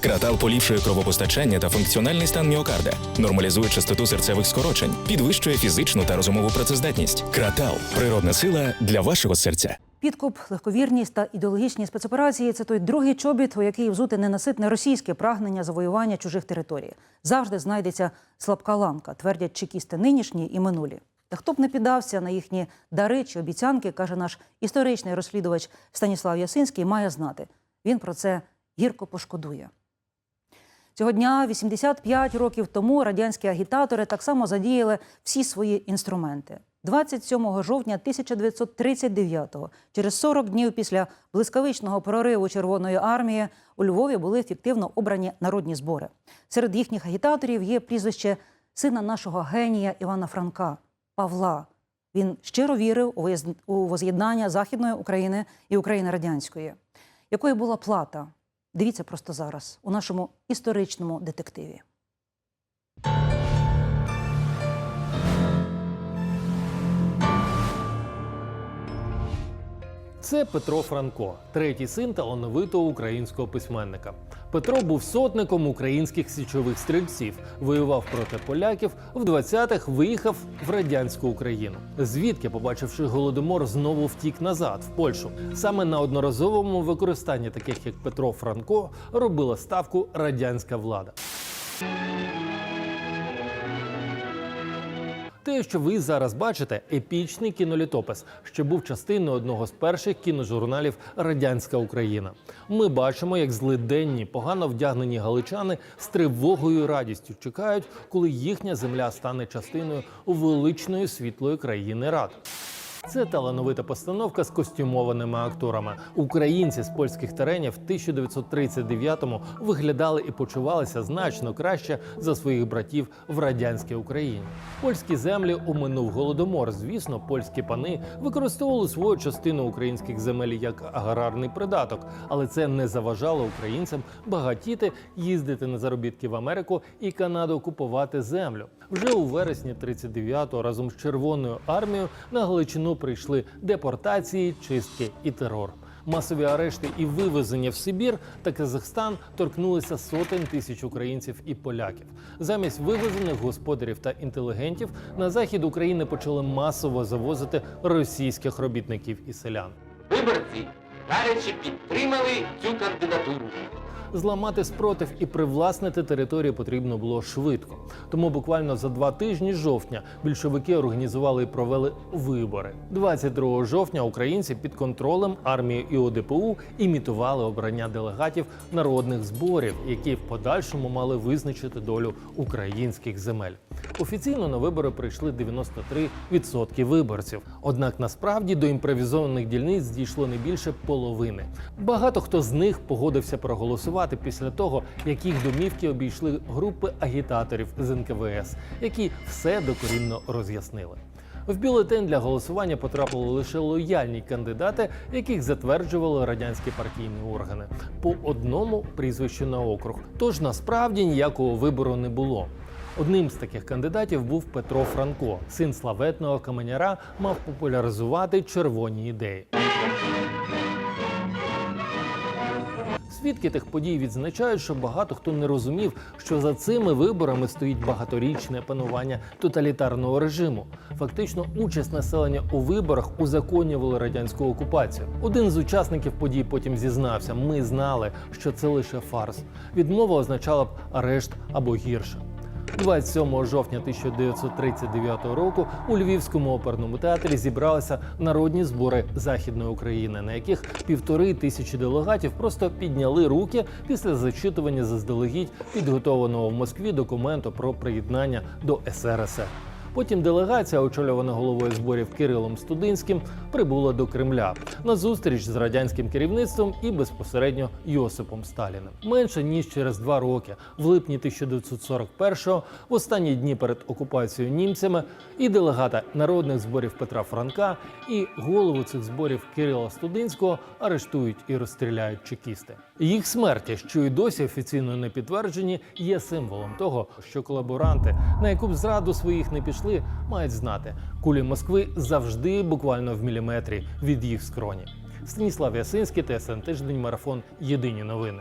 Кратал поліпшує кровопостачання та функціональний стан міокарда, нормалізує частоту серцевих скорочень, підвищує фізичну та розумову працездатність. Кратал природна сила для вашого серця. Підкуп, легковірність та ідеологічні спецоперації це той другий чобіт, у який взути ненаситне російське прагнення завоювання чужих територій. Завжди знайдеться слабка ланка, твердять чекісти нинішні і минулі. Та хто б не піддався на їхні дари чи обіцянки, каже наш історичний розслідувач Станіслав Ясинський, має знати. Він про це гірко пошкодує. Цього дня, 85 років тому, радянські агітатори так само задіяли всі свої інструменти. 27 жовтня 1939-го, через 40 днів після блискавичного прориву Червоної армії, у Львові були фіктивно обрані народні збори. Серед їхніх агітаторів є прізвище сина нашого генія Івана Франка Павла. Він щиро вірив у у воз'єднання Західної України і України радянської. Якою була плата? Дивіться просто зараз у нашому історичному детективі. Це Петро Франко, третій син талановитого українського письменника. Петро був сотником українських січових стрільців, воював проти поляків. В 20-х виїхав в радянську Україну. Звідки, побачивши голодомор, знову втік назад в Польщу. Саме на одноразовому використанні таких як Петро Франко робила ставку радянська влада. Те, що ви зараз бачите, епічний кінолітопис, що був частиною одного з перших кіножурналів Радянська Україна. Ми бачимо, як злиденні, погано вдягнені галичани з тривогою і радістю чекають, коли їхня земля стане частиною величної світлої країни рад. Це талановита постановка з костюмованими акторами. Українці з польських теренів в 1939-му виглядали і почувалися значно краще за своїх братів в радянській Україні. Польські землі оминув голодомор. Звісно, польські пани використовували свою частину українських земель як аграрний придаток, але це не заважало українцям багатіти, їздити на заробітки в Америку і Канаду купувати землю. Вже у вересні 39-го разом з Червоною армією на Галичину прийшли депортації, чистки і терор. Масові арешти і вивезення в Сибір та Казахстан торкнулися сотень тисяч українців і поляків. Замість вивезених господарів та інтелігентів на захід України почали масово завозити російських робітників і селян. Виборці гаряче підтримали цю кандидатуру. Зламати спротив і привласнити територію потрібно було швидко. Тому буквально за два тижні жовтня більшовики організували і провели вибори. 22 жовтня українці під контролем армії і ОДПУ імітували обрання делегатів народних зборів, які в подальшому мали визначити долю українських земель. Офіційно на вибори прийшли 93% виборців. Однак насправді до імпровізованих дільниць дійшло не більше половини. Багато хто з них погодився проголосувати після того, як їх домівки обійшли групи агітаторів з НКВС, які все докорінно роз'яснили. В бюлетень для голосування потрапили лише лояльні кандидати, яких затверджували радянські партійні органи по одному прізвищу на округ. Тож насправді ніякого вибору не було. Одним з таких кандидатів був Петро Франко, син славетного каменяра, мав популяризувати червоні ідеї. Свідки тих подій відзначають, що багато хто не розумів, що за цими виборами стоїть багаторічне панування тоталітарного режиму. Фактично, участь населення у виборах узаконювали радянську окупацію. Один з учасників подій потім зізнався: ми знали, що це лише фарс. Відмова означала б арешт або гірше. 27 жовтня 1939 року у Львівському оперному театрі зібралися народні збори західної України, на яких півтори тисячі делегатів просто підняли руки після зачитування заздалегідь підготованого в Москві документу про приєднання до СРСР. Потім делегація, очолювана головою зборів Кирилом Студинським, прибула до Кремля на зустріч з радянським керівництвом і безпосередньо Йосипом Сталіним. Менше ніж через два роки, в липні 1941-го, в останні дні перед окупацією німцями, і делегата народних зборів Петра Франка, і голову цих зборів Кирила Студинського арештують і розстріляють чекісти. Їх смерті, що й досі офіційно не підтверджені, є символом того, що колаборанти, на яку б зраду своїх не пішли, мають знати, кулі Москви завжди буквально в міліметрі від їх скроні. Станіслав Ясинський, ТСН Тиждень, марафон. Єдині новини.